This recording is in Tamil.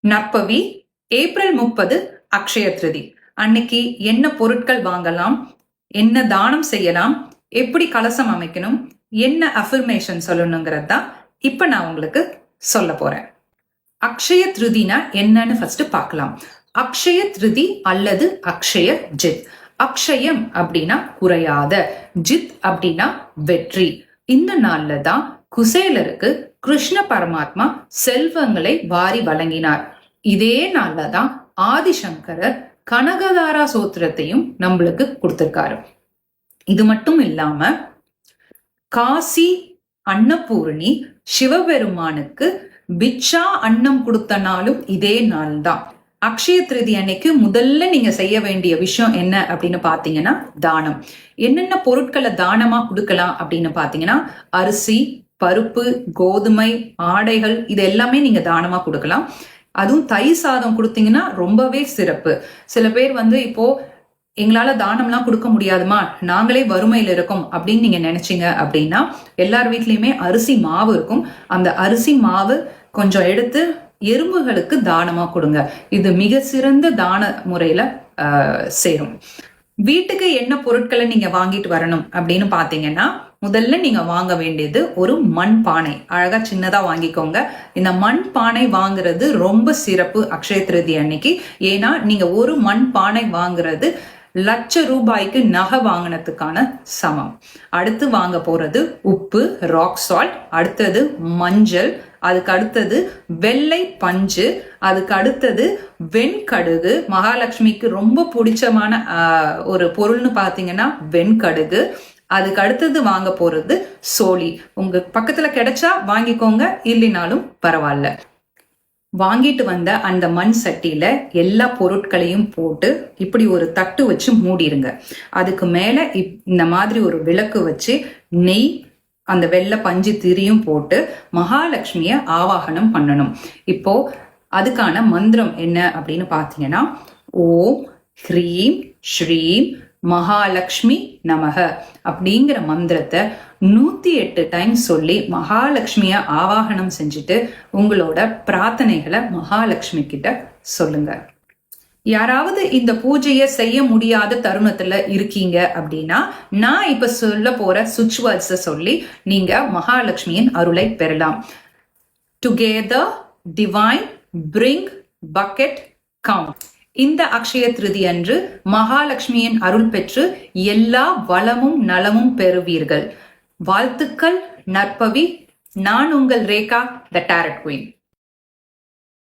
நற்பவி ஏப்ரல் முப்பது அக்ஷய திருதி அன்னைக்கு என்ன பொருட்கள் வாங்கலாம்? என்ன தானம் செய்யலாம்? எப்படி கலசம் அமைக்கணும்? என்ன அஃபர்மேஷன் சொல்லணுங்கிறது தான் இப்ப நான் உங்களுக்கு சொல்ல போறேன். அக்ஷய திருதினா என்னன்னு ஃபர்ஸ்ட் பார்க்கலாம். அக்ஷய திருதி அல்லது அக்ஷய ஜித். அக்ஷயம் அப்படின்னா குறையாத ஜித் அப்படின்னா வெற்றி. இந்த நாள்ல தான் குசேலருக்கு கிருஷ்ண பரமாத்மா செல்வங்களை வாரி வழங்கினார். இதே நாள்ல தான் ஆதிசங்கரர் கனகதாரா சோத்திரத்தையும் நம்மளுக்கு கொடுத்திருக்காரு. இது மட்டும் இல்லாம காசி அன்னபூரணி சிவபெருமானுக்கு பிச்சா அன்னம் கொடுத்த நாளும் இதே நாள் தான் அக்ஷய திருதி அன்னைக்கு முதல்ல நீங்க செய்ய வேண்டிய விஷயம் என்ன அப்படின்னு பாத்தீங்கன்னா தானம். என்னென்ன பொருட்களை தானமா கொடுக்கலாம் அப்படின்னு பாத்தீங்கன்னா அரிசி பருப்பு கோதுமை ஆடைகள் இது எல்லாமே நீங்க தானமா கொடுக்கலாம். அதுவும் தை சாதம் கொடுத்தீங்கன்னா ரொம்பவே சிறப்பு. சில பேர் வந்து இப்போ எங்களால தானம்லாம் கொடுக்க முடியாதுமா? நாங்களே வறுமையில இருக்கோம். அப்படின்னு நீங்க நினைச்சீங்க அப்படின்னா எல்லார் வீட்லயுமே அரிசி மாவு இருக்கும். அந்த அரிசி மாவு கொஞ்சம் எடுத்து எறும்புகளுக்கு தானமா கொடுங்க. இது மிக சிறந்த தான முறையில சேரும். வீட்டுக்கு என்ன பொருட்களை நீங்க வாங்கிட்டு வரணும் அப்படின்னு பாத்தீங்கன்னா முதல்ல நீங்க வாங்க வேண்டியது ஒரு மண் பானை அழகா சின்னதா வாங்கிக்கோங்க. இந்த மண் பானை வாங்குறது ரொம்ப சிறப்பு அக்ஷய திருதி அன்னைக்கு. ஏன்னா நீங்க ஒரு மண் பானை வாங்குறது லட்ச ரூபாய்க்கு நகை வாங்கினதுக்கான சமம். அடுத்து வாங்க போறது உப்பு ராக் சால்ட் அடுத்தது மஞ்சள் அதுக்கு அடுத்தது வெள்ளை பஞ்சு அதுக்கு அடுத்தது வெண்கடுகு. மகாலட்சுமிக்கு ரொம்ப பிடிச்சமான ஒரு பொருள்னு பார்த்தீங்கன்னா வெண்கடுகு. அதுக்கு அடுத்தது வாங்க போறது சோழி. உங்க பக்கத்துல கிடைச்சா வாங்கிக்கோங்க இல்லைனாலும் பரவாயில்ல. வாங்கிட்டு வந்த அந்த மண் சட்டியில எல்லா பொருட்களையும் போட்டு இப்படி ஒரு தட்டு வச்சு மூடிடுங்க அதுக்கு மேல இந்த மாதிரி ஒரு விளக்கு வச்சு நெய் அந்த வெள்ளை பஞ்சு திரியும் போட்டு மகாலட்சுமிய ஆவாகனம் பண்ணணும். இப்போ அதுக்கான மந்திரம் என்ன அப்படின்னு பாத்தீங்கன்னா ஓம் ஹ்ரீம் ஸ்ரீம் மகாலட்சுமி நமக அப்படிங்கிற மந்திரத்தை நூத்தி எட்டு டைம் சொல்லி மகாலட்சுமிய ஆவாகனம் செஞ்சுட்டு உங்களோட பிரார்த்தனைகளை மகாலட்சுமி கிட்ட சொல்லுங்க. யாராவது இந்த பூஜையை செய்ய முடியாத தருணத்துல இருக்கீங்க அப்படின்னா நான் இப்ப சொல்ல போற சுவிட்ச் வேர்ட்ஸ சொல்லி நீங்க மகாலட்சுமியின் அருளை பெறலாம். Together divine bring bucket count இந்த அக்ஷய திருதி அன்று மகாலட்சுமியின் அருள் பெற்று எல்லா வளமும் நலமும் பெறுவீர்கள். வாழ்த்துக்கள் நற்பவி. நான் உங்கள் ரேகா த டேரட் குயின்